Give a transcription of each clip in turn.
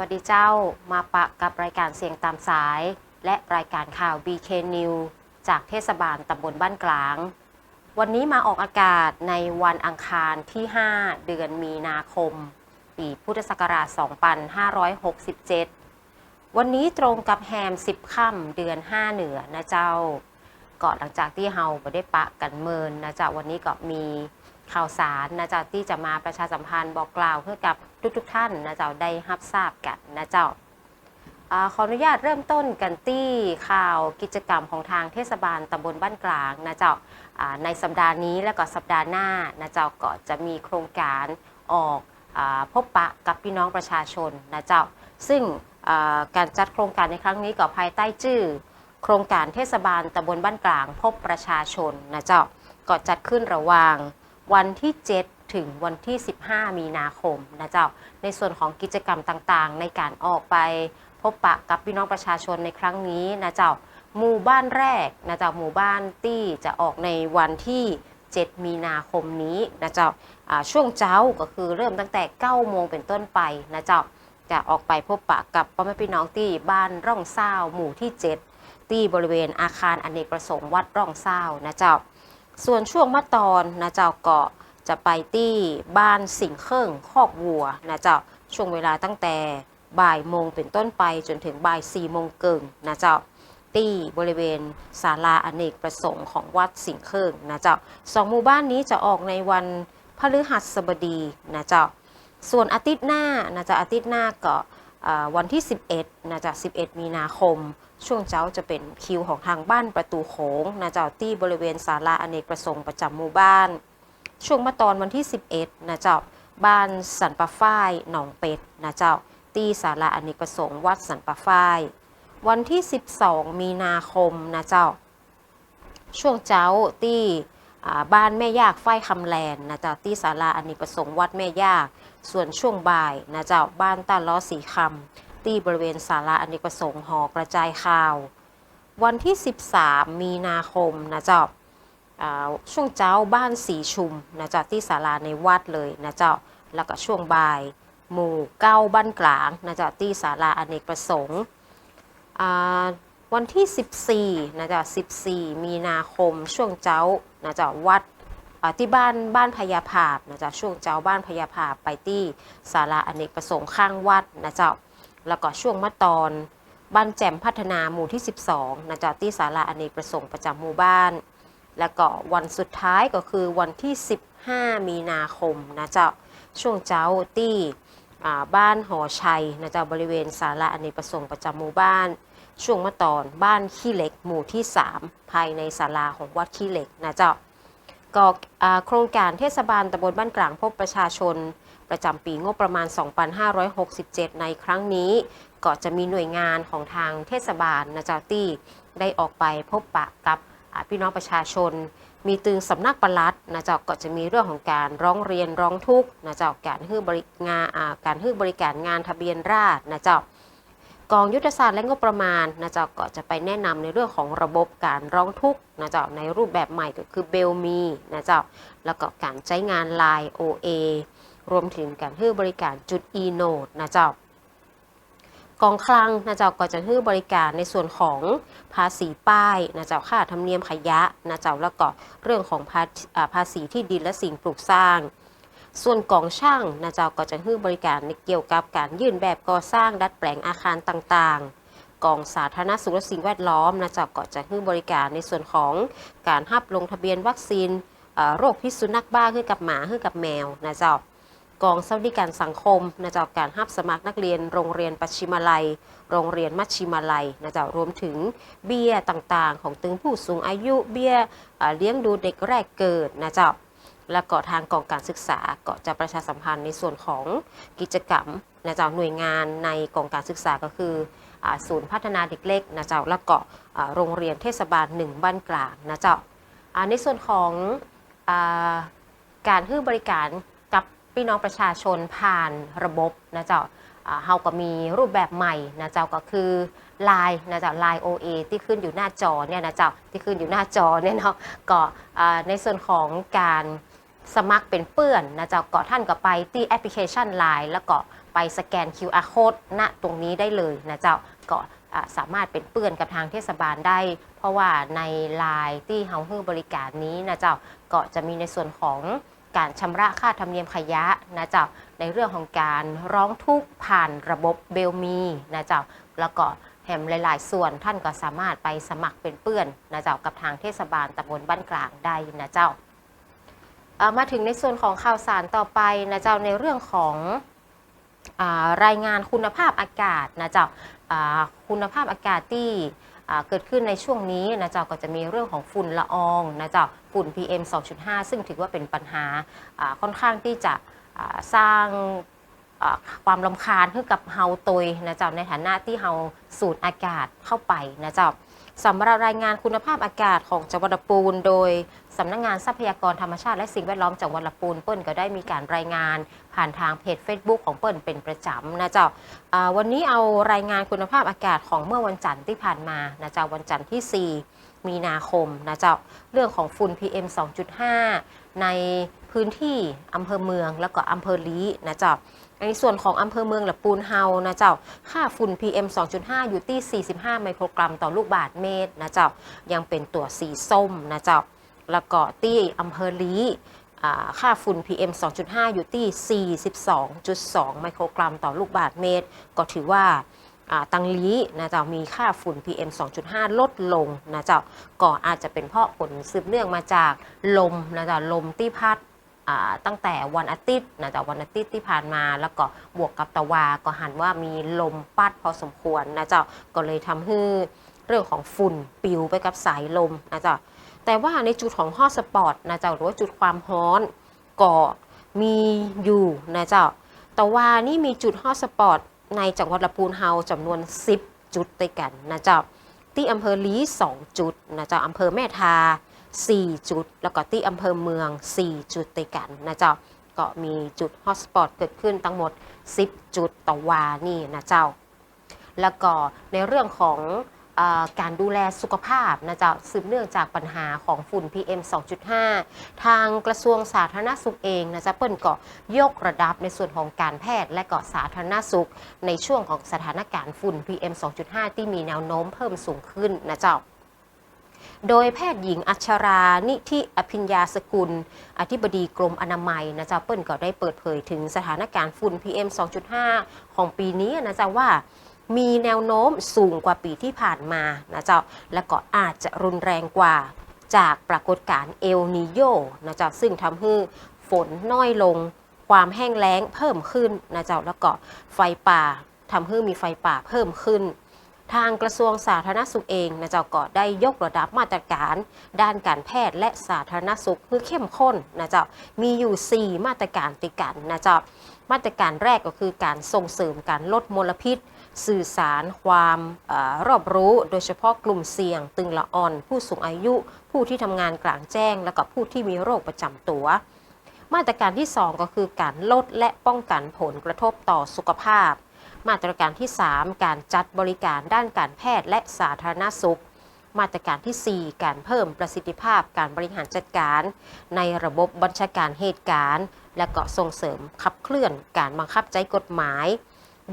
สวัสดีเจ้ามาปะกับรายการเสียงตามสาย และรายการข่าว BK New จากเทศบาลตำบลบ้านกลาง วันนี้มาออกอากาศในวันอังคารที่ 5 เดือนมีนาคม ปีพุทธศักราช 2567 วันนี้ตรงกับแฮม 10 ค่ำเดือน 5 เหนือนะเจ้าก่อนหลังจากที่เฮาไปได้ปะกันเมินนะเจ้าวันนี้ก็มี ข่าวสารนะเจ้าที่จะมาประชาสัมพันธ์บอกกล่าวให้กับทุกๆท่านนะเจ้าได้รับทราบกันนะเจ้าอขออนุญาตเริ่มต้นกันที่ข่าวกิจกรรมของทางเทศบาลตำบลบ้านกลางนะเจ้าในสัปดาห์นี้และก็สัปดาห์หน้านะเจ้าก็จะมีโครงการออกอพบปะกับพี่น้องประชาชนนะเจ้าซึ่งการจัดโครงการในครั้งนี้ก็ภายใต้ชื่อ โครงการเทศบาลตำบลบ้านกลาง พบประชาชนนะเจ้าก็จัดขึ้นระหว่าง วันที่ 7 ถึงวันที่ 15 มีนาคมนะเจ้า ในส่วนของกิจกรรมต่างๆ ในการออกไปพบปะกับพี่น้องประชาชนในครั้งนี้นะเจ้า หมู่บ้านแรกนะเจ้าหมู่บ้านที่จะออกในวันที่ 7 มีนาคมนี้นะเจ้าช่วงเช้าก็คือเริ่มตั้งแต่ 9 โมงเป็นต้นไปนะเจ้าจะออกไปพบปะกับพ่อแม่พี่น้องที่บ้านร่องเศร้าหมู่ที่ 7 ที่บริเวณอาคารอเนกประสงค์วัดร่องเศร้านะเจ้า ส่วนช่วงมะตอนนะเจ้าก็จะไปที่บ้านสิงเคริงคอกวัวนะเจ้าช่วงเวลาตั้งแต่บ่ายโมงเป็นต้นไปจนถึงบ่ายสี่โมงเกิงนะเจ้าที่บริเวณศาลาอเนกประสงค์ของวัดสิงเคริงนะเจ้าสองหมู่บ้านนี้จะออกในวันพฤหัสบดีนะเจ้าส่วนอาทิตย์หน้านะจ้าอาทิตย์หน้าก็วันที่ 11นะจ้า11 มีนาคม ช่วงเช้าจะเป็นคิวของทางบ้านประตูโขงนะเจ้าที่บริเวณศาลาอเนกประสงค์ประจำหมู่บ้าน ช่วงมาตอนวันที่ 11นะเจ้าบ้านสันปะฝ้ายหนองเป็ดนะเจ้าที่ศาลาอเนกประสงค์วัดสันปะฝ้าย วันที่ 12 มีนาคมนะเจ้า ช่วงเช้าที่บ้านแม่ยากฝ้ายคำแลนนะเจ้าที่ศาลาอเนกประสงค์วัดแม่ยาก ส่วนช่วงบ่ายนะเจ้าบ้านตาล้อสีคำ ที่บริเวณศาลาอเนกประสงค์หอกระจายข่าว วันที่ 13 มีนาคมนะเจ้าช่วงเช้าบ้านสีชุมนะเจ้าที่ศาลาในวัดเลยนะเจ้าแล้วก็ช่วงบ่าย หมู่เก้าบ้านกลางนะเจ้าที่ศาลาอเนกประสงค์วันที่ 14นะเจ้า14 มีนาคมช่วงเช้านะเจ้าวัดที่บ้านบ้านพญาภาพนะเจ้าช่วงเช้าบ้านพญาภาพไปที่ศาลาอเนกประสงค์ข้างวัดนะเจ้า แล้วก็ช่วงมะตอนบ้านแจ่มพัฒนาหมู่ที่ 12นะจ๊ะที่ศาลาอเนกประสงค์ประจำหมู่บ้าน แล้วก็วันสุดท้ายก็คือวันที่ 15 มีนาคมนะเจ้าช่วงเช้าที่บ้านหอชัยนะเจ้าบริเวณศาลาอเนกประสงค์ประจำหมู่บ้าน ช่วงมะตอนบ้านขี้เหล็กหมู่ที่ 3 ภายในศาลาของวัดขี้เหล็กนะเจ้าก็โครงการเทศบาลตำบลบ้านกลางพบประชาชน ประจำปีงบประมาณ 2567 ในครั้งนี้ ก็จะมีหน่วยงานของทางเทศบาลนะเจ้าที่ได้ออกไปพบปะกับพี่น้องประชาชน มีตึงสำนักปลัดนะเจ้าก็จะมีเรื่องของการร้องเรียนร้องทุกข์นะเจ้าการให้บริงานการให้บริการงานทะเบียนราษฎรนะเจ้ากองยุทธศาสตร์และงบประมาณนะเจ้าก็จะไปแนะนำในเรื่องของระบบการร้องทุกข์นะเจ้าในรูปแบบใหม่ก็คือเบลมีนะเจ้าแล้วก็การใช้งาน Line OA รวมถึงการให้บริการจุด e-note นะเจ้ากองคลังนะเจ้าก็จะให้บริการในส่วนของภาษีป้ายนะเจ้าค่าธรรมเนียมขยะนะเจ้าแล้วก็เรื่องของภาภาษีที่ดินและสิ่งปลูกสร้าง ส่วนกองช่างนะเจ้าก็จะให้บริการในเกี่ยวกับการยื่นแบบก่อสร้างดัดแปลงอาคารต่างๆ กองสาธารณสุขและสิ่งแวดล้อมนะเจ้าก็จะให้บริการในส่วนของการหับลงทะเบียนวัคซีนโรคพิษสุนัขบ้าให้กับหมาให้กับแมวนะเจ้า กองสวัสดิการสังคมนะเจ้าการรับสมัครนักเรียน โรงเรียนปัชิมาลัย โรงเรียนมัชชิมาลัยนะเจ้ารวมถึงเบี้ยต่างๆ ของตึงผู้สูงอายุเบี้ยเลี้ยงดูเด็กแรกเกิดนะเจ้าแล้วก็ทางกองการศึกษาก็จะประชาสัมพันธ์ในส่วนของกิจกรรมนะเจ้าหน่วยงานในกองการศึกษาก็คืออศูนย์พัฒนาเด็กเล็กนะเจ้าแล้วก็อ่าโรงเรียนเทศบาลหนึ่งบ้านกลางนะเจ้าอ่าในส่วนของอการให้บริการ พี่น้องประชาชนผ่านระบบนะเจ้าเฮาก็มีรูปแบบใหม่นะเจ้าก็คือ Line นะเจ้า Line OA ที่ขึ้นอยู่หน้าจอเนี่ยนะเจ้าที่ขึ้นอยู่หน้าจอเนี่ยเนาะก็ในส่วนของการสมัครเป็นเปื้อนนะเจ้าก็ท่านก็ไปที่แอปพลิเคชัน Line แล้วก็ไปสแกน QR code ณตรงนี้ได้เลยนะเจ้าก็สามารถเป็นเปื้อนกับทางเทศบาลได้ เพราะว่าใน Line ที่เฮาให้บริการนี้นะเจ้าก็จะมีในส่วนของ การชำระค่าธรรมเนียมขยะนะเจ้าในเรื่องของการร้องทุกข์ผ่านระบบเบลมีนะเจ้าแล้วก็แหมหลาย ๆ ส่วนท่านก็สามารถไปสมัครเป็นเปื้อนนะเจ้ากับทางเทศบาลตำบลบ้านกลางได้นะเจ้ามาถึงในส่วนของข่าวสารต่อไปนะเจ้าในเรื่องของอารายงานคุณภาพอากาศนะเจ้าาคุณภาพอากาศที่ เกิดขึ้นในช่วงนี้นะเจ้าก็จะมีเรื่องของฝุ่นละอองนะเจ้าฝุ่น PM 2.5 ซึ่งถือว่าเป็นปัญหาค่อนข้างที่จะสร้างความลำคาญให้กับเฮาตยนะเจ้าในฐานะที่เฮาสูดอากาศเข้าไปนะเจ้า สำหรับรายงานคุณภาพอากาศของจังหวัดลำปูน โดยสำนักงงานทรัพยากรธรรมชาติและสิ่งแวดล้อมจังหวัดลำปูนเปิ้ลก็ได้มีการรายงาน ผ่านทางเพจ Facebook ของเปิ้ลเป็นประจำนะเจ้าอ่าวันนี้เอารายงานคุณภาพอากาศของเมื่อวันจันทร์ที่ผ่านมานะเจ้าวันจันทร์ที่ 4 มีนาคมนะเจ้าเรื่องของฝุ่น PM 2.5 ใน พื้นที่อำเภอเมืองแล้วก็อำเภอลีนะเจ้าในส่วนของอำเภอเมืองหลำปูนเฮานะเจ้า ค่าฝุ่น PM 2.5 อยู่ที่ 45 ไมโครกรัมต่อลูกบาศก์เมตรนะเจ้า ยังเป็นตัวสีส้มนะเจ้า แล้วก็ที่อำเภอลีค่าฝุ่น PM 2.5 อยู่ที่ 42.2 ไมโครกรัมต่อลูกบาศก์เมตร ก็ถือว่าตังลีนะเจ้ามีค่าฝุ่น PM 2.5 ลดลงนะเจ้า ก็อาจจะเป็นเพราะผลสืบเนื่องมาจากลมนะเจ้าลมที่พัด ตั้งแต่วันอาทิตย์นะจ้าวันอาทิตย์ที่ผ่านมา แล้วก็บวกกับตะวาก็หันว่ามีลมพัดพอสมควรนะเจ้าก็เลยทำให้เรื่องของฝุ่นปิวไปกับสายลมนะเจ้าแต่ว่าในจุดของฮอสปอตนะเจ้าหรือว่าจุดความร้อนก็มีอยู่นะเจ้าแต่ว่านี่มีจุดฮอสปอตในจังหวัดลำพูนเฮาจำนวน 10 จุดด้วยกันนะเจ้าที่อำเภอลี2จุดนะเจ้าอำเภอแม่ทา 4 จุด แล้วก็ที่อำเภอเมือง 4 จุดด้วยกันนะเจ้าก็มีจุดฮอตสปอตเกิดขึ้นทั้งหมด 10 จุดต่อวานี่นะเจ้า แล้วก็ในเรื่องของอการดูแลสุขภาพนะเจ้าสืบเนื่องจากปัญหาของฝุ่น PM 2.5 ทางกระทรวงสาธารณสุขเองนะจ๊ะเปิ้ลก็ยกระดับในส่วนของการแพทย์และก็สาธารณสุข ในช่วงของสถานการณ์ฝุ่น PM 2.5 ที่มีแนวโน้มเพิ่มสูงขึ้นนะเจ้า โดยแพทย์หญิงอัชรานิธิอภิญญาสกุล อธิบดีกรมอนามัยนะจ๊ะเปิ้ลก็ได้เปิดเผยถึงสถานการณ์ฝุ่น PM 2.5 ของปีนี้นะจ๊ะว่ามีแนวโน้มสูงกว่าปีที่ผ่านมานะเจ้าและก็อาจจะรุนแรงกว่าจากปรากฏการณ์เอลนิโยนะเจ้าซึ่งทำให้ฝนน้อยลง ความแห้งแล้งเพิ่มขึ้นนะเจ้าแล้วก็ไฟป่าทำให้มีไฟป่าเพิ่มขึ้น ทางกระทรวงสาธารณสุขเองนะเจ้าก็ได้ยกระดับมาตรการ ด้านการแพทย์และสาธารณสุขเพื่อเข้มข้นนะเจ้ามีอยู่ 4 มาตรการติดกันนะเจ้ามาตรการแรกก็คือการส่งเสริมการลดมลพิษ สื่อสารความออรอบรู้ โดยเฉพาะกลุ่มเสี่ยง ตึงละอ่อน ผู้สูงอายุ ผู้ที่ทำงานกลางแจ้ง และก็ผู้ที่มีโรคประจำตัว มาตรการที่ 2 ก็คือการลดและป้องกันผลกระทบต่อสุขภาพ มาตรการที่ 3 การจัดบริการด้านการแพทย์และสาธารณสุข มาตรการทีสี่ 4 การเพิ่มประสิทธิภาพการบริหารจัดการ ในระบบบัญชาการเหตุการณ์ และก็ส่งเสริมขับเคลื่อนการบังคับใช้กฎหมาย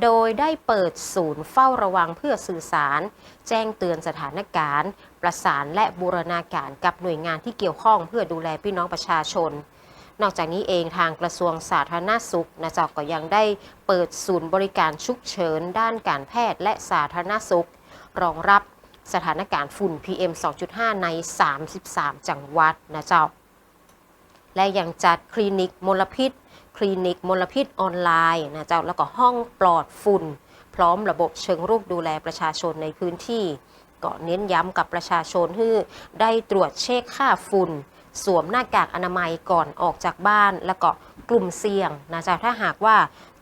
โดยได้เปิดศูนย์เฝ้าระวังเพื่อสื่อสาร แจ้งเตือนสถานการณ์ ประสานและบูรณาการกับหน่วยงานที่เกี่ยวข้องเพื่อดูแลพี่น้องประชาชน นอกจากนี้เองทางกระทรวงสาธารณสุขนะเจ้าก็ยังได้เปิดศูนย์บริการฉุกเฉินด้านการแพทย์และสาธารณสุข รองรับสถานการณ์ฝุ่น PM 2.5 ใน 33 จังหวัดนะเจ้า และยังจัดคลินิกมลพิษ คลินิกมลพิษออนไลน์นะเจ้า แล้วก็ห้องปลอดฝุ่น พร้อมระบบเชิงรุกดูแลประชาชนในพื้นที่ ก็เน้นย้ำกับประชาชนที่ได้ตรวจเช็คค่าฝุ่น สวมหน้ากากอนามัยก่อนออกจากบ้าน แล้วก็กลุ่มเสี่ยงนะจ้าถ้าหากว่า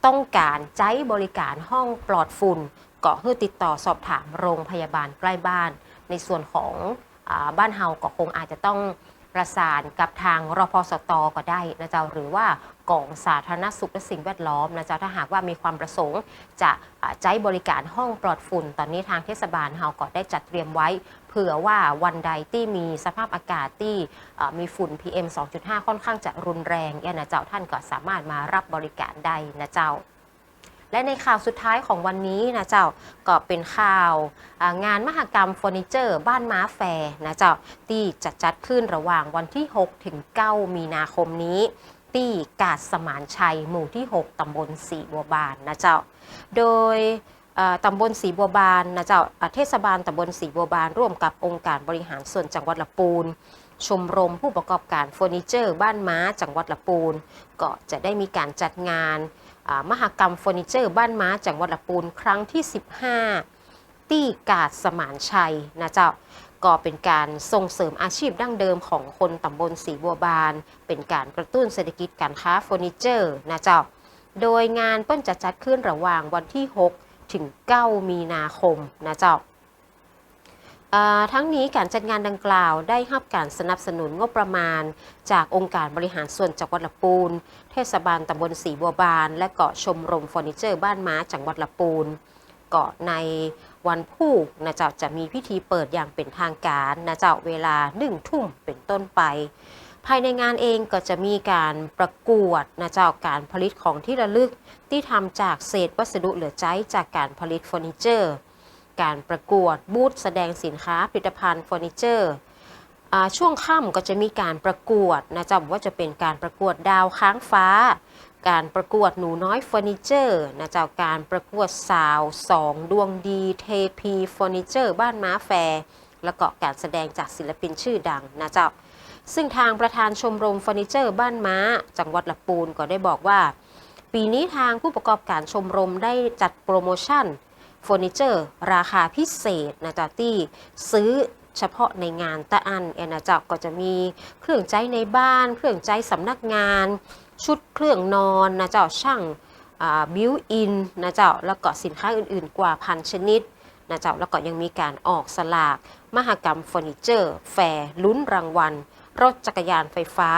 ต้องการใช้บริการห้องปลอดฝุ่นก็ให้ติดต่อสอบถามโรงพยาบาลใกล้บ้าน ในส่วนของอบ้านเฮาก็คงอาจจะต้องประสานกับทางรพสตก็ได้นะจ้าหรือว่ากองสาธารณสุขและสิ่งแวดล้อมนะจ้าถ้าหากว่ามีความประสงค์จะใช้บริการห้องปลอดฝุ่น ตอนนี้ทางเทศบาลเฮาก็ได้จัดเตรียมไว้ เผื่อว่าวันใดที่มีสภาพอากาศที่มีฝุ่น PM 2.5 ค่อนข้างจะรุนแรงเนี่ยนะเจ้าท่านก็สามารถมารับบริการได้นะเจ้า และในข่าวสุดท้ายของวันนี้นะเจ้าก็เป็นข่าวงานมหกรรมเฟอร์นิเจอร์บ้านม้าแฟร์นะเจ้าที่จะจัดขึ้นระหว่างวันที่ 6 ถึง 9 มีนาคมนี้ที่กาดสมานชัย หมู่ที่ 6 ตำบลสีบัวบานนะเจ้า โดย ตำบลสีบัวบานนะเจ้าเทศบาลตำบลสีบัวบาน ร่วมกับองค์การบริหารส่วนจังหวัดละปูน ชมรมผู้ประกอบการเฟอร์นิเจอร์ บ้านม้าจังหวัดละปูน ก็จะได้มีการจัดงานอ่ามหกรรมเฟอร์นิเจอร์ บ้านม้าจังหวัดละปูน ครั้งที่ 15ที่กาดสมานชัยนะเจ้าก็เป็นการส่งเสริมอาชีพดั้งเดิมของคนตำบลสีบัวบาน เป็นการกระตุ้นเศรษฐกิจการค้าเฟอร์นิเจอร์นะเจ้า โดยงานเปิ้นจะจัดขึ้นระหว่างวันที่ 6 ถึง 9 มีนาคมนะเจ้าอ่าทั้งนี้การจัดงานดังกล่าวได้รับการสนับสนุนงบประมาณ จากองค์การบริหารส่วนจังหวัดละปูน เทศบาลตำบลสีบัวบาน และเกาะชมรมเฟอร์นิเจอร์บ้านม้าจังหวัดละปูน เกาะในวันพุธนะเจ้าจะมีพิธีเปิดอย่างเป็นทางการนะเจ้าเวลาหนึ่งทุ่มเป็นต้นไป ภายในงานเองก็จะมีการประกวดนะเจ้าการผลิตของที่ระลึกที่ทำจากเศษวัสดุเหลือใช้จากการผลิตเฟอร์นิเจอร์ การประกวดบูธแสดงสินค้าผลิตภัณฑ์เฟอร์นิเจอร์ช่วงค่ำก็จะมีการประกวดนะจ๊ะว่าจะเป็นการประกวดดาวค้างฟ้า การประกวดหนูน้อยเฟอร์นิเจอร์นะเจ้าการประกวดสาวสองดวงดีเทพีเฟอร์นิเจอร์บ้านม้าแฟร์แล้วก็การแสดงจากศิลปินชื่อดังนะเจ้า ซึ่งทางประธานชมรมเฟอร์นิเจอร์บ้านม้า จังหวัดละปูนก็ได้บอกว่า ปีนี้ทางผู้ประกอบการชมรมได้จัดโปรโมชั่นเฟอร์นิเจอร์ ราคาพิเศษนะจ๊ะที่ซื้อเฉพาะในงานตะอันเอนนะจ๊ะก็จะมีเครื่องใจในบ้าน เครื่องใจสำนักงาน ชุดเครื่องนอนนะเจ้าช่างบิวอินนะเจ้าแล้วก็สินค้าอื่นๆ กว่าพันชนิดนะเจ้าแล้วก็ยังมีการออกสลาก มหกรรมเฟอร์นิเจอร์ แฟร์ลุ้นรางวัล รถจักรยานไฟฟ้า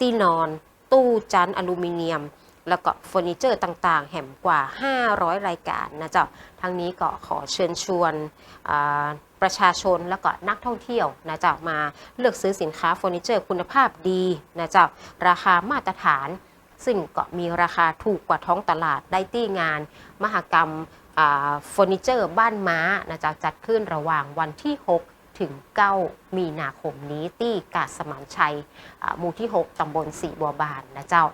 ตีนอน ตู้จันอลูมิเนียม แล้วก็เฟอร์นิเจอร์ต่างๆ แห่มกว่า 500 รายการนะเจ้าทั้งนี้ก็ขอเชิญชวนประชาชนแล้วก็นักท่องเที่ยวนะเจ้ามาเลือกซื้อสินค้าเฟอร์นิเจอร์คุณภาพดีนะเจ้าราคามาตรฐาน ซึ่งก็มีราคาถูกกว่าท้องตลาดได้ที่งาน มหกรรมเฟอร์นิเจอร์บ้านม้านะเจ้าจัดขึ้นระหว่างวันที่ 6 ถึง 9 มีนาคมนี้ที่กาดสมานชัยหมู่ที่ 6 ตำบลสีบัวบานนะเจ้า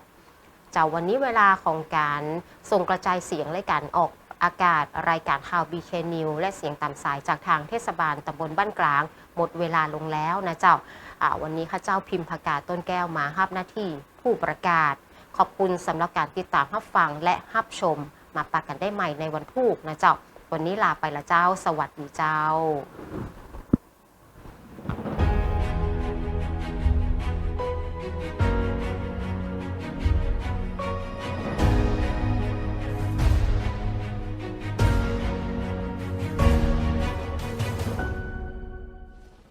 เจ้าวันนี้เวลาของการส่งกระจายเสียงและการออกอากาศรายการข่าว BK News และเสียงตามสายจากทางเทศบาลตำบลบ้านกลาง หมดเวลาลงแล้วนะเจ้า วันนี้ข้าเจ้าพิมพ์ประกาศต้นแก้วมารับหน้าที่ผู้ประกาศ ขอบคุณสำหรับการติดตามรับฟังและรับชม มาปากกันได้ใหม่ในวันพุธนะเจ้า วันนี้ลาไปละเจ้า สวัสดีเจ้า